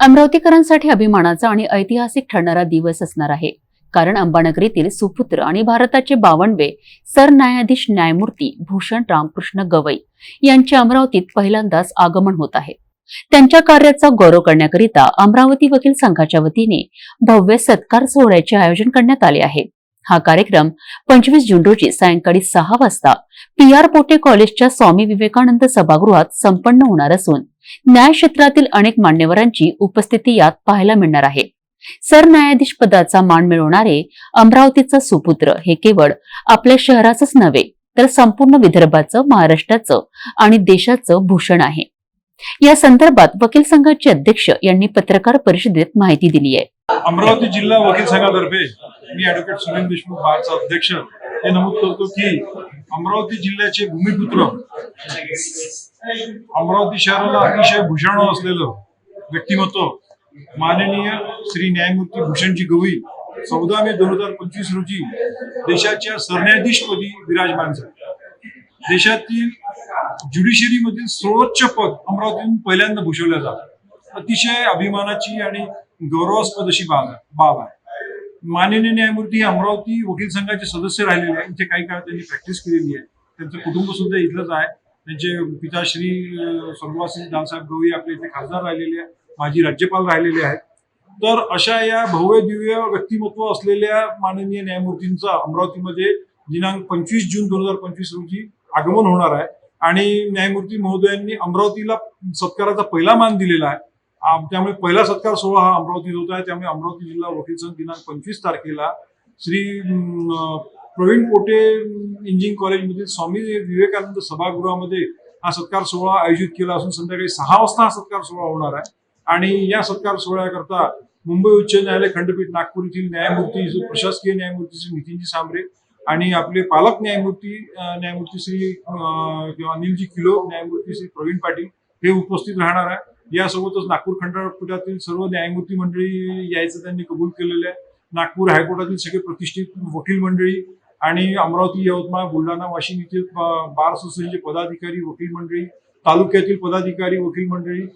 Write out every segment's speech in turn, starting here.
अमरावतीकरांसाठी अभिमानाचा आणि ऐतिहासिक ठरणारा दिवस असणार आहे. कारण अंबानगरीतील सुपुत्र आणि भारताचे बावनवे सरन्यायाधीश न्यायमूर्ती भूषण रामकृष्ण गवई यांचे अमरावतीत पहिल्यांदाच आगमन होत आहे. त्यांच्या कार्याचा गौरव करण्याकरिता अमरावती वकील संघाच्या वतीने भव्य सत्कार सोहळ्याचे आयोजन करण्यात आले आहे. हा कार्यक्रम पंचवीस जून रोजी सायंकाळी सहा वाजता पी आर पोटे कॉलेजच्या स्वामी विवेकानंद सभागृहात संपन्न होणार असून न्याय क्षेत्रातील अनेक मान्यवरांची उपस्थिती यात पाहायला मिळणार आहे. सरन्यायाधीश पदाचा मान मिळवणारे अमरावतीचा सुपुत्र हे केवळ आपल्या शहराचंच नव्हे तर संपूर्ण विदर्भाचं महाराष्ट्राचं आणि देशाचं भूषण आहे. या संदर्भात वकील संघाचे अध्यक्ष यांनी पत्रकार परिषदेत माहिती दिली आहे. अमरावती जिल्हा वकील संघातर्फे मी ऍडव्होकेट सुनील देशमुख बारचा अध्यक्ष हे नमूद करतो की अमरावती जिल्ह्याचे भूमिपुत्र अमरावती शहराला अतिशय भूषण असलेलं व्यक्तिमत्व माननीय श्री न्यायमूर्ती भूषणजी गवई चौदा मे दोन हजार पंचवीस रोजी देशाच्या सरन्यायाधीशपदी विराजमान झाले. देशातील ज्युडिशरीमधील सर्वोच्च पद अमरावतीतून पहिल्यांदा भूषवलं जातं. अतिशय अभिमानाची आणि गौरवास्पद अशी बाब आहे बाब आहे. माननीय न्यायमूर्ती अमरावती वकील संघाचे सदस्य राहिलेले आहे इथे काही काळ त्यांनी प्रॅक्टिस केलेली आहे. त्यांचं कुटुंब सुद्धा इथलंच आहे. त्यांचे पिताश्री अं, स्वर्गवासी दादासाहेब गवई आपले इथे खासदार राहिलेले आहे माजी राज्यपाल राहिलेले आहेत तर अशा या भव्य दिव्य व्यक्तिमत्व असलेल्या माननीय न्यायमूर्तींचा अमरावतीमध्ये दिनांक पंचवीस जून दोन हजार पंचवीस रोजी आगमन होणार आहे. आणि न्यायमूर्ती महोदयांनी अमरावतीला सत्काराचा पहिला मान दिलेला आहे. त्यामुळे पहिला सत्कार सोहळा हा अमरावतीत होत आहे. त्यामुळे अमरावती जिल्हा वकील संघ दिनांक पंचवीस तारखेला श्री प्रवीण पोटे इंजिनिअरिंग कॉलेजमधील स्वामी विवेकानंद सभागृहामध्ये हा सत्कार सोहळा आयोजित केला असून संध्याकाळी सहा वाजता हा सत्कार सोहळा होणार आहे. आणि या सत्कार सोहळ्याकरता मुंबई उच्च न्यायालय खंडपीठ नागपूर येथील न्यायमूर्ती प्रशासकीय न्यायमूर्ती श्री नितीनजी सांबरे आणि आपले पालक न्यायमूर्ती न्यायमूर्ती श्री किंवा अनिलजी किलो न्यायमूर्ती श्री प्रवीण पाटील हे उपस्थित राहणार आहे. यासोबतच नागपूर खंडपीठातील सर्व न्यायमूर्ती मंडळी यायचं त्यांनी कबूल केलेलं आहे. नागपूर हायकोर्टातील सगळे प्रतिष्ठित वकील मंडळी आणि अमरावती यवतमाळ बुलढाणा वाशिम येथील बार असोसिएशनचे पदाधिकारी वकील मंडळी तालुक्यातील पदाधिकारी वकील मंडळी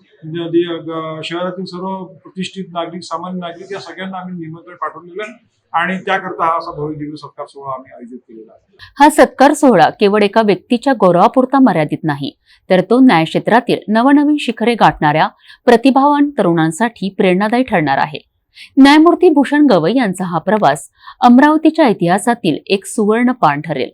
शहरातील सर्व प्रतिष्ठित नागरिक सामान्य नागरिक या सगळ्यांना आम्ही निमंत्रण पाठवलेलं आहे. आणि त्याकरता हा असा भव्य दिव्य सत्कार सोहळा आम्ही आयोजित केलेला आहे. हा सत्कार सोहळा केवळ एका व्यक्तीच्या गौरवापुरता मर्यादित नाही तर तो न्याय क्षेत्रातील नवनवीन शिखरे गाठणाऱ्या प्रतिभावान तरुणांसाठी प्रेरणादायी ठरणार आहे. न्यायमूर्ती भूषण गवई यांचा हा प्रवास अमरावतीच्या इतिहासातील एक सुवर्ण पान ठरेल.